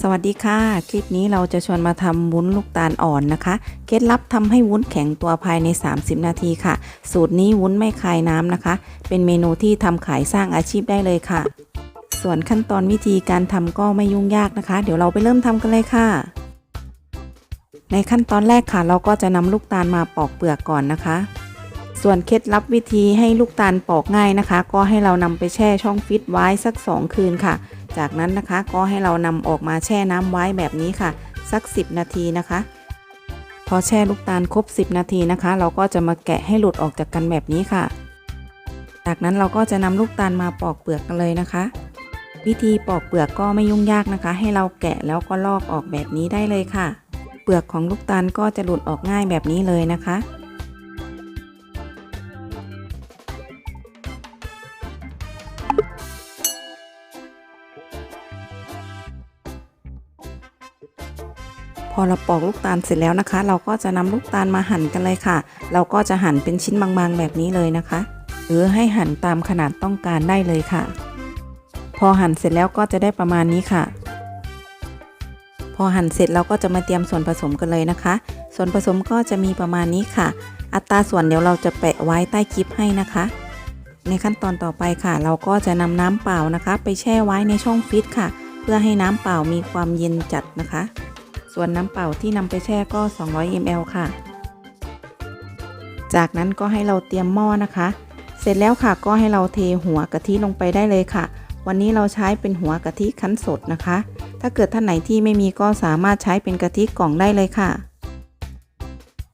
สวัสดีค่ะ คลิปนี้เราจะชวนมาทำวุ้นลูกตาลอ่อนนะคะ เคล็ดลับทำให้วุ้นแข็งตัวภายใน 30 นาทีค่ะ สูตรนี้วุ้นไม่คายน้ำนะคะ เป็นเมนูที่ทำขายสร้างอาชีพได้เลยค่ะ ส่วนขั้นตอนวิธีการทำก็ไม่ยุ่งยากนะคะ เดี๋ยวเราไปเริ่มทำกันเลยค่ะ ในขั้นตอนแรกค่ะ เราก็จะนำลูกตาลมาปอกเปลือกก่อนนะคะ ส่วนเคล็ดลับวิธีให้ลูกตาลปอกง่ายนะคะ ก็ให้เรานำไปแช่ช่องฟิตไว้สัก 2 คืนค่ะ จากนั้นนะคะก็ให้เรานำออกมาแช่น้ำไว้แบบนี้ค่ะ สัก 10 นาทีนะคะ พอแช่ลูกตาลครบ 10 นาทีนะคะ เราก็จะมาแกะให้หลุดออกจากกันแบบนี้ค่ะ จากนั้นเราก็จะนำลูกตาลมาปอกเปลือกกันเลยนะคะ วิธีปอกเปลือกก็ไม่ยุ่งยากนะคะ ให้เราแกะแล้วก็ลอกออกแบบนี้ได้เลยค่ะ เปลือกของลูกตาลก็จะหลุดออกง่ายแบบนี้เลยนะคะ พอเราปอกลูกตาลเสร็จแล้วนะคะ เราก็จะนำลูกตาลมาหั่นกันเลยค่ะ เราก็จะหั่นเป็นชิ้นบางๆแบบนี้เลยนะคะ หรือให้หั่นตามขนาดต้องการได้เลยค่ะ พอหั่นเสร็จแล้วก็จะได้ประมาณนี้ค่ะ พอหั่นเสร็จเราก็จะมาเตรียมส่วนผสมกันเลยนะคะ ส่วนผสมก็จะมีประมาณนี้ค่ะ อัตราส่วนเดี๋ยวเราจะแปะไว้ใต้คลิปให้นะคะในขั้นตอนต่อไปค่ะ เราก็จะนำน้ำเปล่านะคะ ไปแช่ไว้ในช่องฟิตค่ะ เพื่อให้น้ำเปล่ามีความเย็นจัดนะคะ ส่วนน้ำเปล่าที่นำไปแช่ก็ 200 ml ค่ะ จากนั้นก็ให้เราเตรียมหม้อนะคะ เสร็จแล้วค่ะก็ให้เราเทหัวกะทิลงไปได้เลยค่ะ วันนี้เราใช้เป็นหัวกะทิคั้นสดนะคะ ถ้าเกิดท่านไหนที่ไม่มีก็สามารถใช้เป็นกะทิกล่องได้เลยค่ะ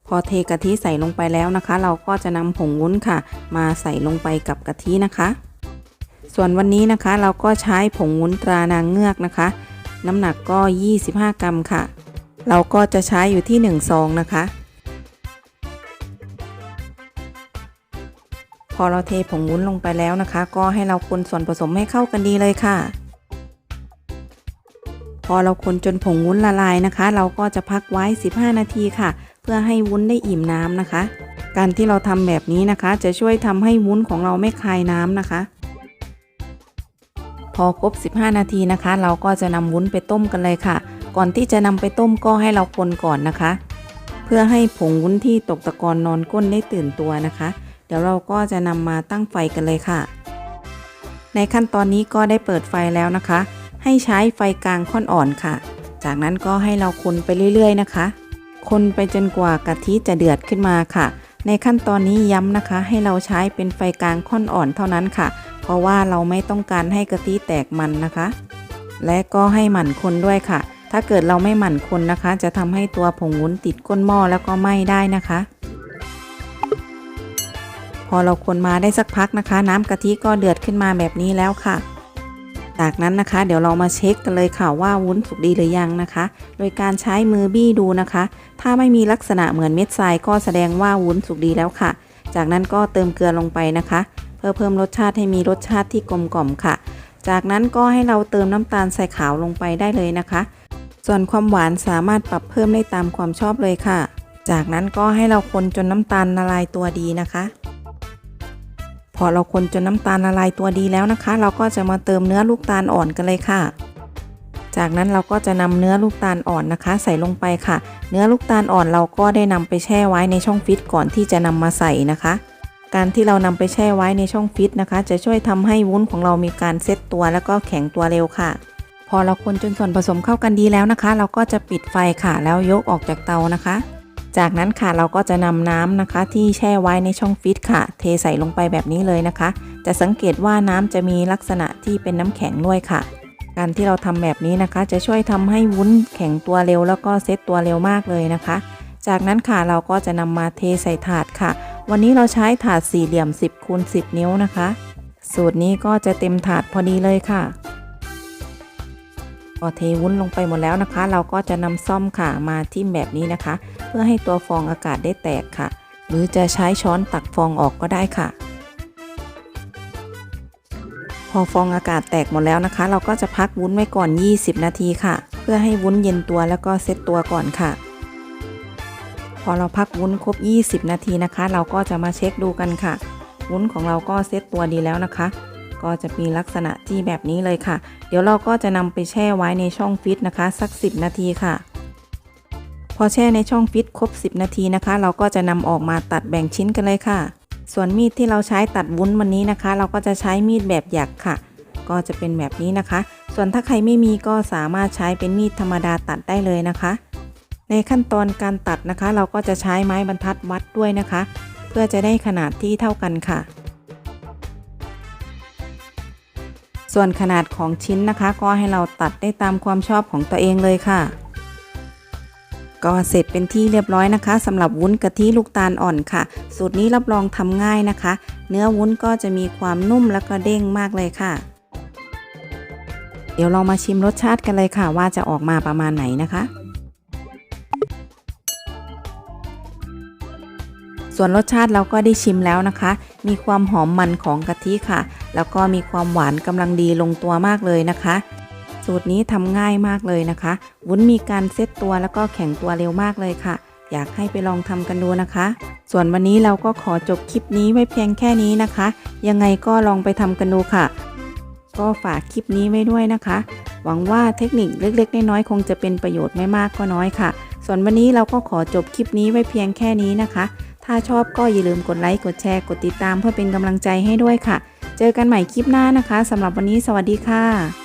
พอเทกะทิใส่ลงไปแล้วนะคะ เราก็จะนำผงวุ้นค่ะ มาใส่ลงไปกับกะทินะคะส่วนวันนี้นะคะเราก็ใช้ผงวุ้นตรานางเงือกนะคะ น้ำหนักก็ 25 กรัมค่ะ เราก็จะใช้อยู่ที่1ซองนะคะ พอเราเทผงวุ้นลงไปแล้วนะคะ ก็ให้เราคนส่วนผสมให้เข้ากันดีเลยค่ะ พอเราคนจนผงวุ้นละลายนะคะ เราก็จะพักไว้ 15 นาทีค่ะ เพื่อให้วุ้นได้อิ่มน้ำนะคะ การที่เราทำแบบนี้นะคะ จะช่วยทำให้วุ้นของเราไม่คายน้ำนะคะพอครบ 15 นาทีนะคะ เราก็จะนำวุ้นไปต้มกันเลยค่ะ ก่อนที่จะนำไปต้มก็ให้เราคนก่อนนะคะ เพื่อให้ผงวุ้นที่ตกตะกอนนอนก้นได้ตื่นตัวนะคะ เดี๋ยวเราก็จะนำมาตั้งไฟกันเลยค่ะ ในขั้นตอนนี้ก็ได้เปิดไฟแล้วนะคะ ให้ใช้ไฟกลางค่อนอ่อนค่ะ จากนั้นก็ให้เราคนไปเรื่อยๆนะคะ คนไปจนกว่ากะทิจะเดือดขึ้นมาค่ะ ในขั้นตอนนี้ย้ำนะคะ ให้เราใช้เป็นไฟกลางค่อนอ่อนเท่านั้นค่ะ เพราะว่าเราไม่ต้องการให้กะทิแตกมันนะคะ และก็ให้หมั่นคนด้วยค่ะ ถ้าเกิดเราไม่หมั่นคนนะคะ จะทำให้ตัวผงวุ้นติดก้นหม้อแล้วก็ไหม้ได้นะคะ พอเราคนมาได้สักพักนะคะ น้ำกะทิก็เดือดขึ้นมาแบบนี้แล้วค่ะ จากนั้นนะคะ เดี๋ยวเรามาเช็คกันเลยค่ะว่าวุ้นสุกดีหรือยังนะคะ โดยการใช้มือบี้ดูนะคะ ถ้าไม่มีลักษณะเหมือนเม็ดทรายก็แสดงว่าวุ้นสุกดีแล้วค่ะ จากนั้นก็เติมเกลือลงไปนะคะ เพื่อเพิ่มรสชาติให้มีรสชาติที่กลมกล่อมค่ะ จากนั้นก็ให้เราเติมน้ำตาลใส่ขาวลงไปได้เลยนะคะ ส่วนความหวานสามารถปรับเพิ่มได้ตามความชอบเลยค่ะ จากนั้นก็ให้เราคนจนน้ำตาลละลายตัวดีนะคะ พอเราคนจนน้ำตาลละลายตัวดีแล้วนะคะ เราก็จะมาเติมเนื้อลูกตาลอ่อนกันเลยค่ะ จากนั้นเราก็จะนำเนื้อลูกตาลอ่อนนะคะ ใส่ลงไปค่ะ เนื้อลูกตาลอ่อนเราก็ได้นำไปแช่ไว้ในช่องฟิตก่อนที่จะนำมาใส่นะคะ การที่เรานำไปแช่ไว้ในช่องฟิตนะคะ จะช่วยทำให้วุ้นของเรามีการเซตตัวแล้วก็แข็งตัวเร็วค่ะ พอเราคนจนส่วนผสมเข้ากันดีแล้วนะคะ เราก็จะปิดไฟค่ะแล้วยกออกจากเตานะคะ จากนั้นค่ะเราก็จะนำน้ำนะคะ ที่แช่ไว้ในช่องฟิตค่ะ เทใส่ลงไปแบบนี้เลยนะคะ จะสังเกตว่าน้ำจะมีลักษณะที่เป็นน้ำแข็งด้วยค่ะ การที่เราทำแบบนี้นะคะ จะช่วยทำให้วุ้นแข็งตัวเร็วแล้วก็เซตตัวเร็วมากเลยนะคะ จากนั้นค่ะเราก็จะนำมาเทใส่ถาดค่ะ วันนี้เราใช้ถาดสี่เหลี่ยม 10คูณ10 นิ้วนะคะ สูตรนี้ก็จะเต็มถาดพอดีเลยค่ะ พอเทวุ้นลงไปหมดแล้วนะคะ เราก็จะนำซ่อมค่ะมาทิ่มแบบนี้นะคะ เพื่อให้ตัวฟองอากาศได้แตกค่ะ หรือจะใช้ช้อนตักฟองออกก็ได้ค่ะ พอฟองอากาศแตกหมดแล้วนะคะ เราก็จะพักวุ้นไว้ก่อน 20 นาทีค่ะ เพื่อให้วุ้นเย็นตัวแล้วก็เซตตัวก่อนค่ะ พอเราพักวุ้นครบ 20 นาทีนะคะ เราก็จะมาเช็คดูกันค่ะ วุ้นของเราก็เซตตัวดีแล้วนะคะ ก็จะมีลักษณะที่แบบนี้เลยค่ะ เดี๋ยวเราก็จะนำไปแช่ไว้ในช่องฟิตนะคะ สัก 10 นาทีค่ะ พอแช่ในช่องฟิตครบ 10 นาทีนะคะ เราก็จะนำออกมาตัดแบ่งชิ้นกันเลยค่ะ ส่วนมีดที่เราใช้ตัดวุ้นวันนี้นะคะ เราก็จะใช้มีดแบบหยักค่ะ ก็จะเป็นแบบนี้นะคะ ส่วนถ้าใครไม่มีก็สามารถใช้เป็นมีดธรรมดาตัดได้เลยนะคะ ในขั้นตอนการตัดนะคะ เราก็จะใช้ไม้บรรทัดวัดด้วยนะคะ เพื่อจะได้ขนาดที่เท่ากันค่ะ ส่วนขนาดของชิ้นนะคะ ก็ให้เราตัดได้ตามความชอบของตัวเองเลยค่ะ ก็เสร็จเป็นที่เรียบร้อยนะคะสำหรับวุ้นกะทิลูกตาลอ่อนค่ะ สูตรนี้รับรองทำง่ายนะคะ เนื้อวุ้นก็จะมีความนุ่มแล้วก็เด้งมากเลยค่ะ เดี๋ยวเรามาชิมรสชาติกันเลยค่ะ ว่าจะออกมาประมาณไหนนะคะ ส่วนรสชาติเราก็ได้ชิมแล้วนะคะ มีความหอมมันของกะทิค่ะ แล้วก็มีความหวานกำลังดีลงตัวมากเลยนะคะ สูตรนี้ทำง่ายมากเลยนะคะ วุ้นมีการเซตตัวแล้วก็แข็งตัวเร็วมากเลยค่ะ อยากให้ไปลองทำกันดูนะคะ ส่วนวันนี้เราก็ขอจบคลิปนี้ไว้เพียงแค่นี้นะคะ ยังไงก็ลองไปทำกันดูค่ะ ก็ฝากคลิปนี้ไว้ด้วยนะคะ หวังว่าเทคนิคเล็กๆ น้อยๆคงจะเป็นประโยชน์ไม่มากก็น้อยค่ะ ส่วนวันนี้เราก็ขอจบคลิปนี้ไว้เพียงแค่นี้นะคะ ถ้าชอบก็อย่าลืมกดไลค์กดแชร์กดติดตามเพื่อเป็นกำลังใจให้ด้วยค่ะ เจอกันใหม่คลิปหน้านะคะสำหรับวันนี้สวัสดีค่ะ